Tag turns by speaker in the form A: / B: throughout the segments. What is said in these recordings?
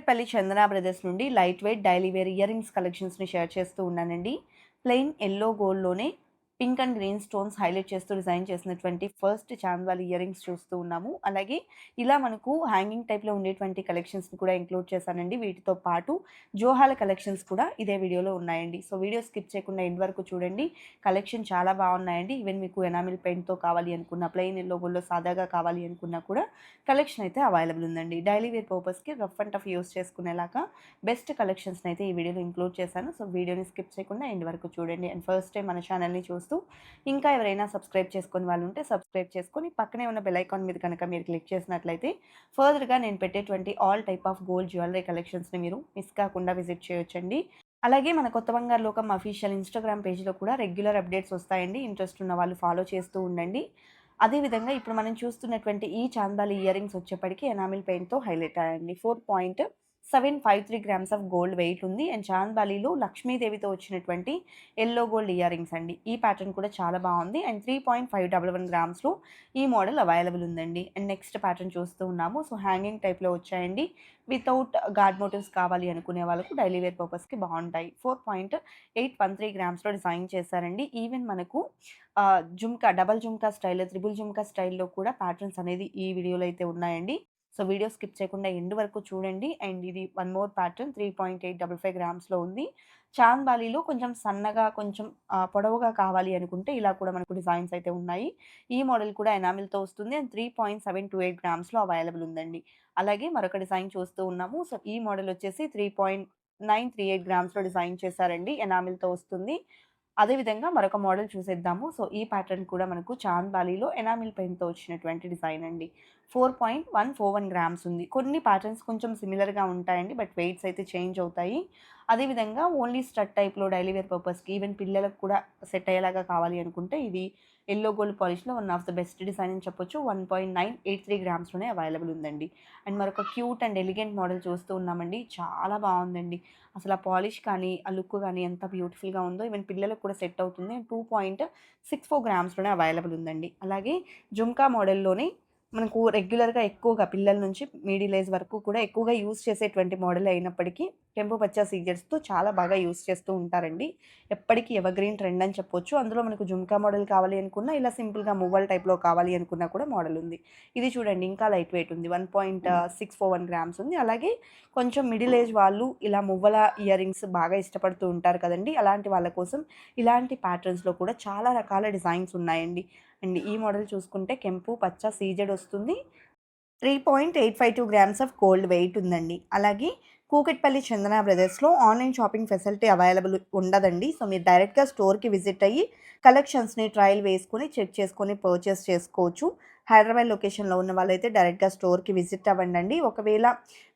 A: Kukatpally Chandana brothers నుండి light weight daily wear ear rings కలెక్షన్స్ని share చేస్తూ ఉన్నానండి. Plain yellow గోల్డ్లోనే pink and green stones highlight చేస్తూ design చేసినటువంటి first చాంద్వాల్ ఇయర్ రింగ్స్ చూస్తూ ఉన్నాము. అలాగే ఇలా మనకు హ్యాంగింగ్ టైప్లో ఉండేటువంటి కలెక్షన్స్ని కూడా ఇంక్లూడ్ చేశానండి. వీటితో పాటు జోహాల కలెక్షన్స్ కూడా ఇదే వీడియోలో ఉన్నాయండి. సో వీడియో స్కిప్ చేయకుండా ఎండ్ వరకు చూడండి. కలెక్షన్ చాలా బాగున్నాయండి. ఈవెన్ మీకు ఎనామిల్ పెయింట్తో కావాలి అనుకున్న ప్లెయిన్ ఎల్లో సాదాగా కావాలి అనుకున్నా కూడా కలెక్షన్ అయితే అవైలబుల్ ఉందండి. డైలీ వేర్ పర్పస్కి రఫ్ అండ్ టఫ్ యూస్ చేసుకునేలాగా బెస్ట్ కలెక్షన్స్ని అయితే ఈ వీడియోలో ఇంక్లూడ్ చేశాను. సో వీడియోని స్కిప్ చేయకుండా ఎండ్ వరకు చూడండి. అండ్ ఫస్ట్ టైం మన ఛానల్ని చూస్తే ఇంకా ఎవరైనా సబ్స్క్రైబ్ చేసుకుని వాళ్ళు ఉంటే సబ్స్క్రైబ్ చేసుకొని పక్కనే ఉన్న బెల్ ఐకాన్ మీద కనుక మీరు క్లిక్ చేసినట్లయితే ఫర్దర్గా నేను పెట్టేటువంటి all type of gold jewellery కలెక్షన్స్ని మీరు మిస్ కాకుండా విజిట్ చేయొచ్చండి. అలాగే మన కొత్త బంగారు లోకం అఫీషియల్ ఇన్స్టాగ్రామ్ పేజ్లో కూడా రెగ్యులర్ అప్డేట్స్ వస్తాయండి. ఇంట్రెస్ట్ ఉన్న వాళ్ళు ఫాలో చేస్తూ ఉండండి. అదేవిధంగా ఇప్పుడు మనం చూస్తున్నటువంటి ఈ చాందాలి ఇయర్ రింగ్స్ వచ్చేప్పటికి ఎనామిల్ పెయింట్తో హైలైట్ అయ్యండి four point seven five three grams of gold weight ఉంది. అండ్ చాందాలీలో లక్ష్మీదేవితో వచ్చినటువంటి ఎల్లో గోల్డ్ ఇయర్ రింగ్స్ అండి. ఈ ప్యాటర్న్ కూడా చాలా బాగుంది. And three point five double one గ్రామ్స్లో ఈ మోడల్ అవైలబుల్ ఉందండి. అండ్ నెక్స్ట్ ప్యాటర్న్ చూస్తూ ఉన్నాము. సో హ్యాంగింగ్ టైప్లో వచ్చాయండి. వితౌట్ గార్డ్ మోటివ్స్ కావాలి అనుకునే వాళ్ళకు డైలీ వేర్ పర్పస్కి బాగుంటాయి. Four point eight one three గ్రామ్స్లో design చేశారండి. ఈవెన్ మనకు jhumka double jhumka style triple jhumka స్టైల్లో కూడా ప్యాటర్న్స్ అనేది ఈ వీడియోలో అయితే ఉన్నాయండి. సో వీడియో స్కిప్ చేయకుండా ఎండ్ వరకు చూడండి. అండ్ ఇది one more pattern three point eight double five గ్రామ్స్లో ఉంది. చాంద్ బాలీలో కొంచెం సన్నగా కొంచెం పొడవుగా కావాలి అనుకుంటే ఇలా కూడా మనకు డిజైన్స్ అయితే ఉన్నాయి. ఈ మోడల్ కూడా ఎనామిల్తో వస్తుంది. And three point seven two eight గ్రామ్స్లో available ఉందండి. అలాగే మరొక డిజైన్ చూస్తూ ఉన్నాము. సో ఈ మోడల్ వచ్చేసి three point nine three eight గ్రామ్స్లో design చేశారండి. ఎనామిల్తో వస్తుంది. అదేవిధంగా మరొక మోడల్ చూసేద్దాము. సో ఈ ప్యాటర్న్ కూడా మనకు చాంద్ బాలీలో ఎనామిల్ పెయింట్తో వచ్చినటువంటి డిజైన్ అండి. Four point one four one grams ఉంది. కొన్ని ప్యాటర్న్స్ కొంచెం సిమిలర్గా ఉంటాయండి బట్ వెయిట్స్ అయితే చేంజ్ అవుతాయి. అదేవిధంగా ఓన్లీ స్టడ్ టైప్లో డైలీ వేర్ పర్పస్కి ఈవెన్ పిల్లలకు కూడా సెట్ అయ్యేలాగా కావాలి అనుకుంటే ఇది yellow gold పాలిష్లో one of the best design అని చెప్పొచ్చు. One point nine eight three గ్రామ్స్లోనే available ఉందండి. అండ్ మరొక క్యూట్ అండ్ ఎలిగెంట్ మోడల్ చూస్తూ ఉన్నామండి. చాలా బాగుందండి. అసలు ఆ పాలిష్ కానీ ఆ లుక్ కానీ ఎంత బ్యూటిఫుల్గా ఉందో ఈవెన్ పిల్లలకు కూడా సెట్ అవుతుంది. టూ పాయింట్ సిక్స్ ఫోర్ గ్రామ్స్లోనే అవైలబుల్ ఉందండి. అలాగే జుమ్కా మోడల్లోనే మనకు రెగ్యులర్గా ఎక్కువగా పిల్లల నుంచి మీడిల్ ఏజ్ వరకు కూడా ఎక్కువగా యూస్ చేసేటువంటి మోడల్ అయినప్పటికీ టెంపో పచ్చా సీజర్స్తో చాలా బాగా యూస్ చేస్తూ ఉంటారండి. ఎప్పటికీ ఎవర్గ్రీన్ ట్రెండ్ అని చెప్పొచ్చు. అందులో మనకు జుమ్కా మోడల్ కావాలి అనుకున్నా ఇలా సింపుల్గా మువ్వల్ టైప్లో కావాలి అనుకున్నా కూడా మోడల్ ఉంది. ఇది చూడండి ఇంకా లైట్ వెయిట్ ఉంది. One point six four one grams ఉంది. అలాగే కొంచెం మిడిల్ ఏజ్ వాళ్ళు ఇలా మువ్వల ఇయర్ రింగ్స్ బాగా ఇష్టపడుతూ ఉంటారు కదండి. అలాంటి వాళ్ళ కోసం ఇలాంటి ప్యాటర్న్స్లో కూడా చాలా రకాల డిజైన్స్ ఉన్నాయండి. అండ్. ఈ మోడల్ చూసుకుంటే కెంపు పచ్చ సీజెడ్ వస్తుంది. Three point eight five two grams of gold weight ఉందండి. అలాగే కూకట్పల్లి చందన బ్రదర్స్లో ఆన్లైన్ షాపింగ్ ఫెసిలిటీ అవైలబుల్ ఉండదండి. సో మీరు డైరెక్ట్గా స్టోర్కి విజిట్ అయ్యి కలెక్షన్స్ని ట్రయల్ వేసుకొని చెక్ చేసుకొని పర్చేస్ చేసుకోవచ్చు. హైదరాబాద్ లొకేషన్లో ఉన్న వాళ్ళైతే డైరెక్ట్గా స్టోర్కి విజిట్ అవ్వండి ఒకవేళ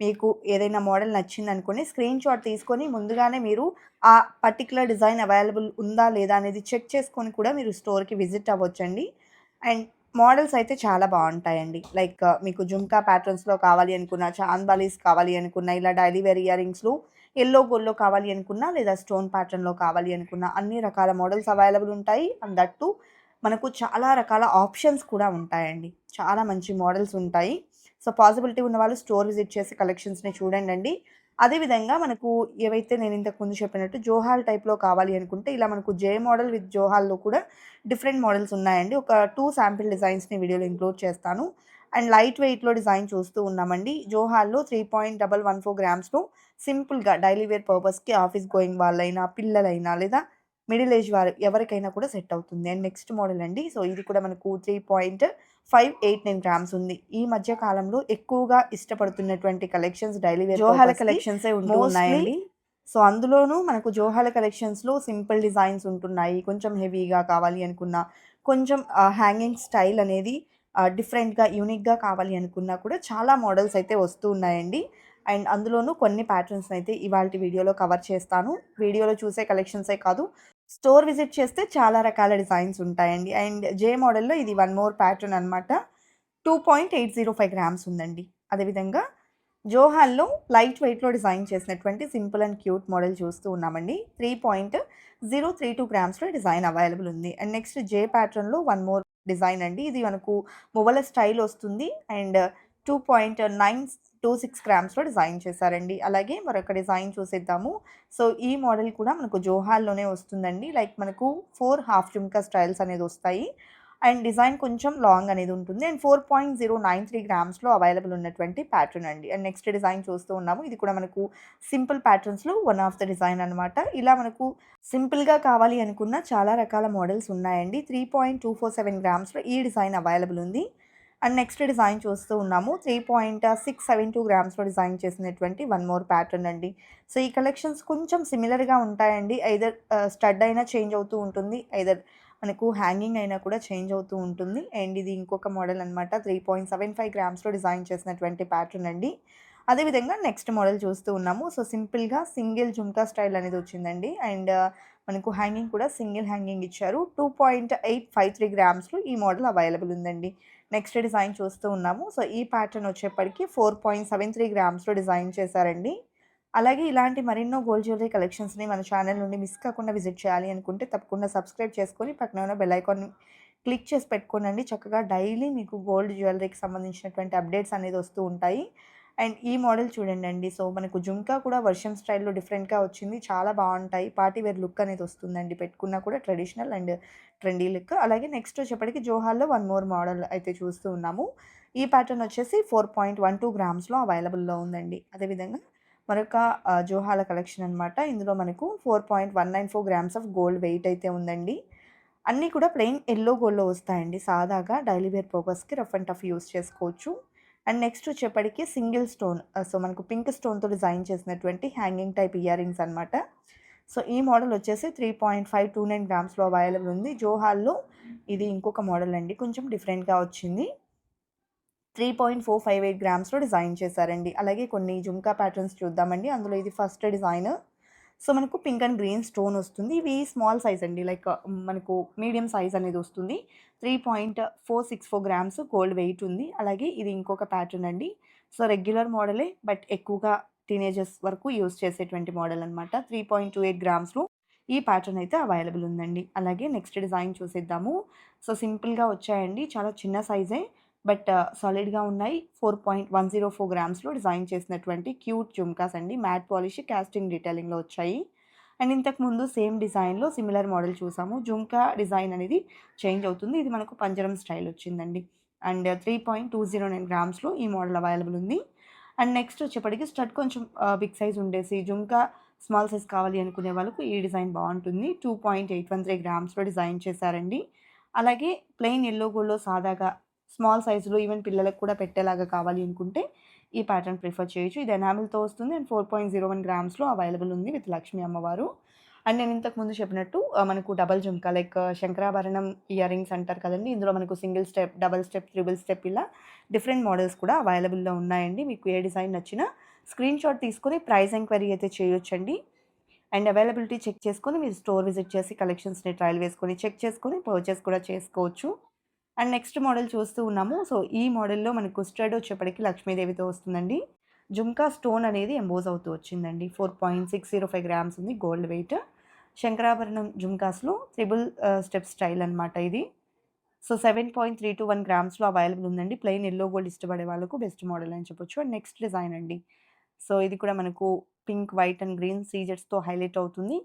A: మీకు ఏదైనా మోడల్ నచ్చింది అనుకుని స్క్రీన్ షాట్ తీసుకొని ముందుగానే మీరు ఆ పర్టికులర్ డిజైన్ అవైలబుల్ ఉందా లేదా అనేది చెక్ చేసుకొని కూడా మీరు స్టోర్కి విజిట్ అవ్వచ్చండి. అండ్ మోడల్స్ అయితే చాలా బాగుంటాయండి. లైక్ మీకు జుమ్కా ప్యాటర్న్స్లో కావాలి అనుకున్నా చాంద్ బాలీస్ కావాలి అనుకున్నా ఇలా డైలీ వేర్ ఇయర్ రింగ్స్లో ఎల్లో గోల్డ్లో కావాలి అనుకున్నా లేదా స్టోన్ ప్యాటర్న్లో కావాలి అనుకున్నా అన్ని రకాల మోడల్స్ అవైలబుల్ ఉంటాయి. అండ్ దట్టు మనకు చాలా రకాల ఆప్షన్స్ కూడా ఉంటాయండి. చాలా మంచి మోడల్స్ ఉంటాయి. సో పాసిబిలిటీ ఉన్న వాళ్ళు స్టోర్ విజిట్ చేసి కలెక్షన్స్ని చూడండి అండి అదేవిధంగా మనకు ఏవైతే నేను ఇంతకు ముందు చెప్పినట్టు జోహాల్ టైప్లో కావాలి అనుకుంటే ఇలా మనకు జే మోడల్ విత్ జోహాల్లో కూడా డిఫరెంట్ మోడల్స్ ఉన్నాయండి. ఒక టూ శాంపిల్ డిజైన్స్ని వీడియోలో ఇంక్లూడ్ చేస్తాను. అండ్ లైట్ వెయిట్లో డిజైన్ చూస్తూ ఉన్నామండి. జోహాల్లో three point double one four గ్రామ్స్లో సింపుల్గా డైలీ వేర్ పర్పస్కి ఆఫీస్ గోయింగ్ వాళ్ళైనా పిల్లలైనా లేదా మిడిల్ ఏజ్ వారు ఎవరికైనా కూడా సెట్ అవుతుంది. అండ్ నెక్స్ట్ మోడల్ అండి. సో ఇది కూడా మనకు three point five eight nine grams ఉంది. ఈ మధ్య కాలంలో ఎక్కువగా ఇష్టపడుతున్నటువంటి కలెక్షన్స్ డైలీ వేర్ జోహాల కలెక్షన్స్ ఉంటున్నాయండి సో అందులోనూ మనకు జోహాల కలెక్షన్స్లో సింపుల్ డిజైన్స్ ఉంటున్నాయి. కొంచెం హెవీగా కావాలి అనుకున్న కొంచెం హ్యాంగింగ్ స్టైల్ అనేది డిఫరెంట్గా యూనిక్గా కావాలి అనుకున్నా కూడా చాలా మోడల్స్ అయితే వస్తూ ఉన్నాయండి. అండ్ అందులోనూ కొన్ని ప్యాటర్న్స్ అయితే ఇవాళ వీడియోలో కవర్ చేస్తాను. వీడియోలో చూసే కలెక్షన్సే కాదు స్టోర్ విజిట్ చేస్తే చాలా రకాల డిజైన్స్ ఉంటాయండి. అండ్ జే మోడల్లో ఇది వన్ మోర్ ప్యాటర్న్ అనమాట two point eight zero five grams ఉందండి. అదేవిధంగా జోహాల్లో లైట్ వెయిట్లో డిజైన్ చేసినటువంటి సింపుల్ అండ్ క్యూట్ మోడల్ చూస్తూ ఉన్నామండి. Three point zero three two గ్రామ్స్లో design available ఉంది. అండ్ నెక్స్ట్ జే ప్యాటర్న్లో వన్ మోర్ డిజైన్ అండి. ఇది మనకు మొబైల్ స్టైల్ వస్తుంది. And two point nine two six గ్రామ్స్లో design చేశారండి. అలాగే మరొక డిజైన్ చూసేద్దాము. సో ఈ మోడల్ కూడా మనకు జోహాల్లోనే వస్తుందండి. లైక్ మనకు ఫోర్ హాఫ్ జుమ్కా స్టైల్స్ అనేది వస్తాయి. అండ్ డిజైన్ కొంచెం లాంగ్ అనేది ఉంటుంది. And four point zero nine three గ్రామ్స్లో available ఉన్నటువంటి ప్యాటర్న్ అండి. అండ్ నెక్స్ట్ డిజైన్ చూస్తూ ఉన్నాము. ఇది కూడా మనకు సింపుల్ ప్యాటర్న్స్లో వన్ ఆఫ్ ద డిజైన్ అనమాట ఇలా మనకు సింపుల్గా కావాలి అనుకున్న చాలా రకాల మోడల్స్ ఉన్నాయండి. Three point two four seven గ్రామ్స్లో ఈ డిజైన్ అవైలబుల్ ఉంది. అండ్ నెక్స్ట్ డిజైన్ చూస్తూ ఉన్నాము. Three point six seven two గ్రామ్స్లో design చేసినటువంటి వన్ మోర్ ప్యాటర్న్ అండి. సో ఈ కలెక్షన్స్ కొంచెం సిమిలర్గా ఉంటాయండి. ఐదర్ స్టడ్ అయినా చేంజ్ అవుతూ ఉంటుంది. ఐదర్ మనకు హ్యాంగింగ్ అయినా కూడా చేంజ్ అవుతూ ఉంటుంది. అండ్ ఇది ఇంకొక మోడల్ అనమాట త్రీ పాయింట్ సెవెన్ ఫైవ్ గ్రామ్స్లో డిజైన్ చేసినటువంటి ప్యాటర్న్ అండి. అదేవిధంగా నెక్స్ట్ మోడల్ చూస్తూ ఉన్నాము. సో సింపుల్గా సింగిల్ జుమ్కా స్టైల్ అనేది వచ్చిందండి. అండ్ మనకు హ్యాంగింగ్ కూడా సింగిల్ హ్యాంగింగ్ ఇచ్చారు. Two point eight five three గ్రామ్స్లో ఈ మోడల్ అవైలబుల్ ఉందండి. నెక్స్ట్ డిజైన్ చూస్తూ ఉన్నాము. సో ఈ ప్యాటర్న్ వచ్చేప్పటికి ఫోర్ పాయింట్ సెవెన్ త్రీ గ్రామ్స్లో డిజైన్ చేశారండి. అలాగే ఇలాంటి మరెన్నో గోల్డ్ జ్యువెలరీ కలెక్షన్స్ని మన ఛానల్ నుండి మిస్ కాకుండా విజిట్ చేయాలి అనుకుంటే తప్పకుండా సబ్స్క్రైబ్ చేసుకొని పక్కన ఉన్న బెల్ ఐకాన్ క్లిక్ చేసి పెట్టుకోనండి. చక్కగా డైలీ మీకు గోల్డ్ జ్యువెలరీకి సంబంధించినటువంటి అప్డేట్స్ అనేది వస్తూ ఉంటాయి. అండ్ ఈ మోడల్ చూడండి అండి. సో మనకు జుంకా కూడా వర్షన్ స్టైల్లో డిఫరెంట్గా వచ్చింది. చాలా బాగుంటాయి. పార్టీ వేర్ లుక్ అనేది వస్తుందండి. పెట్టుకున్నా కూడా ట్రెడిషనల్ అండ్ ట్రెండీ లుక్. అలాగే నెక్స్ట్ వచ్చేప్పటికి జోహాల్లో వన్ మోర్ మోడల్ అయితే చూస్తూ ఉన్నాము. ఈ ప్యాటర్న్ వచ్చేసి ఫోర్ పాయింట్ వన్ టూ గ్రామ్స్లో అవైలబుల్లో ఉందండి. అదేవిధంగా మరొక జోహాల కలెక్షన్ అనమాట ఇందులో మనకు four point one nine four grams of gold weight అయితే ఉందండి. అన్నీ కూడా ప్లెయిన్ ఎల్లో గోల్డ్లో వస్తాయండి. సాదాగా డైలీ వేర్ పర్పస్కి రఫ్ అండ్ టఫ్ యూస్ చేసుకోవచ్చు. అండ్ నెక్స్ట్ వచ్చేప్పటికి సింగిల్ స్టోన్ సో మనకు పింక్ స్టోన్తో డిజైన్ చేసినటువంటి హ్యాంగింగ్ టైప్ ఇయర్ రింగ్స్ అనమాట సో ఈ మోడల్ వచ్చేసి three point five two nine గ్రామ్స్లో available ఉంది. జోహాల్లో ఇది ఇంకొక మోడల్ అండి కొంచెం డిఫరెంట్గా వచ్చింది. Three point four five eight గ్రామ్స్లో design చేశారండి. అలాగే కొన్ని జుంకా ప్యాటర్న్స్ చూద్దామండి అందులో ఇది ఫస్ట్ డిజైన్. సో మనకు పింక్ అండ్ గ్రీన్ స్టోన్ వస్తుంది. ఇవి స్మాల్ సైజ్ అండి. లైక్ మనకు మీడియం సైజ్ అనేది వస్తుంది. Three point four six four grams gold weight ఉంది. అలాగే ఇది ఇంకొక ప్యాటర్న్ అండి. సో రెగ్యులర్ మోడలే బట్ ఎక్కువగా టీనేజర్స్ వరకు యూస్ చేసేటువంటి మోడల్ అనమాట త్రీ పాయింట్ టూ ఎయిట్ గ్రామ్స్లో ఈ ప్యాటర్న్ అయితే అవైలబుల్ ఉందండి. అలాగే నెక్స్ట్ డిజైన్ చూసేద్దాము. సో సింపుల్గా వచ్చాయండి. చాలా చిన్న సైజే. బట్ సాలిడ్గా ఉన్నాయి. Four point one zero four గ్రామ్స్లో design చేసినటువంటి క్యూట్ జుమ్కాస్ అండి. మ్యాట్ పాలిష్ క్యాస్టింగ్ డీటెయిలింగ్లో వచ్చాయి. అండ్ ఇంతకు ముందు సేమ్ డిజైన్లో సిమిలర్ మోడల్ చూసాము. జుమ్కా డిజైన్ అనేది చేంజ్ అవుతుంది. ఇది మనకు పంజరం స్టైల్ వచ్చిందండి. And three point two zero nine గ్రామ్స్లో ఈ మోడల్ అవైలబుల్ ఉంది. అండ్ నెక్స్ట్ వచ్చేప్పటికి స్టడ్ కొంచెం బిగ్ సైజ్ ఉండేసి జుమ్కా స్మాల్ సైజ్ కావాలి అనుకునే వాళ్ళకు ఈ డిజైన్ బాగుంటుంది. Two point eight one three గ్రామ్స్లో design చేశారండి. అలాగే ప్లెయిన్ ఎల్లో గోల్డ్లో సాదాగా స్మాల్ సైజులో ఈవెన్ పిల్లలకు కూడా పెట్టేలాగా కావాలి అనుకుంటే ఈ ప్యాటర్న్ ప్రిఫర్ చేయొచ్చు. ఇది ఎనామిల్తో వస్తుంది and four point zero one గ్రామ్స్లో available ఉంది విత్ లక్ష్మీ అమ్మవారు. అండ్ నేను ఇంతకు ముందు చెప్పినట్టు మనకు double jhumka like Shankarabharanam earrings అంటారు కదండి ఇందులో మనకు single step double step triple step ఇలా డిఫరెంట్ మోడల్స్ కూడా అవైలబుల్లో ఉన్నాయండి. మీకు ఏ డిజైన్ నచ్చినా స్క్రీన్ షాట్ తీసుకొని ప్రైస్ ఎంక్వైరీ అయితే చేయొచ్చండి. అండ్ అవైలబిలిటీ చెక్ చేసుకొని మీరు స్టోర్ విజిట్ చేసి కలెక్షన్స్ని ట్రయల్ వేసుకొని చెక్ చేసుకొని పర్చేస్ కూడా చేసుకోవచ్చు. అండ్ నెక్స్ట్ మోడల్ చూస్తూ ఉన్నాము. సో ఈ మోడల్లో మనకు కుస్టర్డ్ వచ్చేప్పటికి లక్ష్మీదేవితో వస్తుందండి. జుంకా స్టోన్ అనేది ఎంబోజ్ అవుతూ వచ్చిందండి. Four point six zero five grams ఉంది గోల్డ్ వెయిట్. శంకరాభరణం జుంకాస్లో త్రిబుల్ స్టెప్ స్టైల్ అనమాట ఇది. So seven point three two one గ్రామ్స్లో available ఉందండి. ప్లెయిన్ ఎల్లో గోల్డ్ ఇష్టపడే వాళ్ళకు బెస్ట్ మోడల్ అని చెప్పొచ్చు. అండ్ నెక్స్ట్ డిజైన్ అండి. సో ఇది కూడా మనకు పింక్ వైట్ అండ్ గ్రీన్ సీజెట్స్తో హైలైట్ అవుతుంది.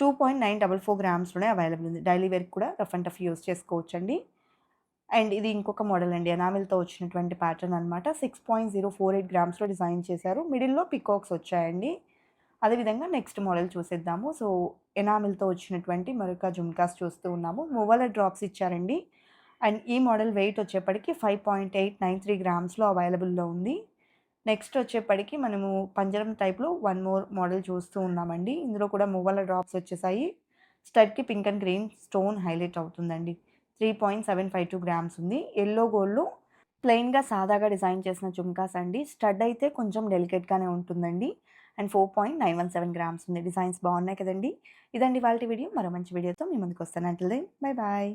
A: Two point nine double four గ్రామ్స్లోనే available ఉంది. డైలీ వేర్కి కూడా రఫ్ అండ్ టఫ్ యూస్ చేసుకోవచ్చండి. అండ్ ఇది ఇంకొక మోడల్ అండి ఎనామిల్తో వచ్చినటువంటి ప్యాటర్న్ అనమాట six point zero four eight గ్రామ్స్లో design చేశారు. మిడిల్లో పికాక్స్ వచ్చాయండి. అదేవిధంగా నెక్స్ట్ మోడల్ చూసేద్దాము. సో ఎనామిల్తో వచ్చినటువంటి మరొక జుమ్కాస్ చూస్తూ ఉన్నాము. మొబైల్ డ్రాప్స్ ఇచ్చారండి. అండ్ ఈ మోడల్ వెయిట్ వచ్చేప్పటికి five point eight nine three గ్రామ్స్లో అవైలబుల్లో ఉంది. నెక్స్ట్ వచ్చేప్పటికి మనము పంజరం టైప్లో వన్ మోర్ మోడల్ చూస్తూ ఉన్నామండి. ఇందులో కూడా మొబైల్ డ్రాప్స్ వచ్చేసాయి. స్టడ్కి pink and green stone highlight అవుతుందండి. Three point seven five two grams ఉంది. ఎల్లో గోల్డ్లో ప్లెయిన్గా సాదాగా డిజైన్ చేసిన జుమ్కాస్ అండి. స్టడ్ అయితే కొంచెం డెలికేట్గానే ఉంటుందండి. And four point nine one seven grams ఉంది. డిజైన్స్ బాగున్నాయి కదండి. ఇదండి వాళ్ళ వీడియో. మరో మంచి వీడియోతో మీ ముందుకు వస్తాను. అంటే బై బాయ్.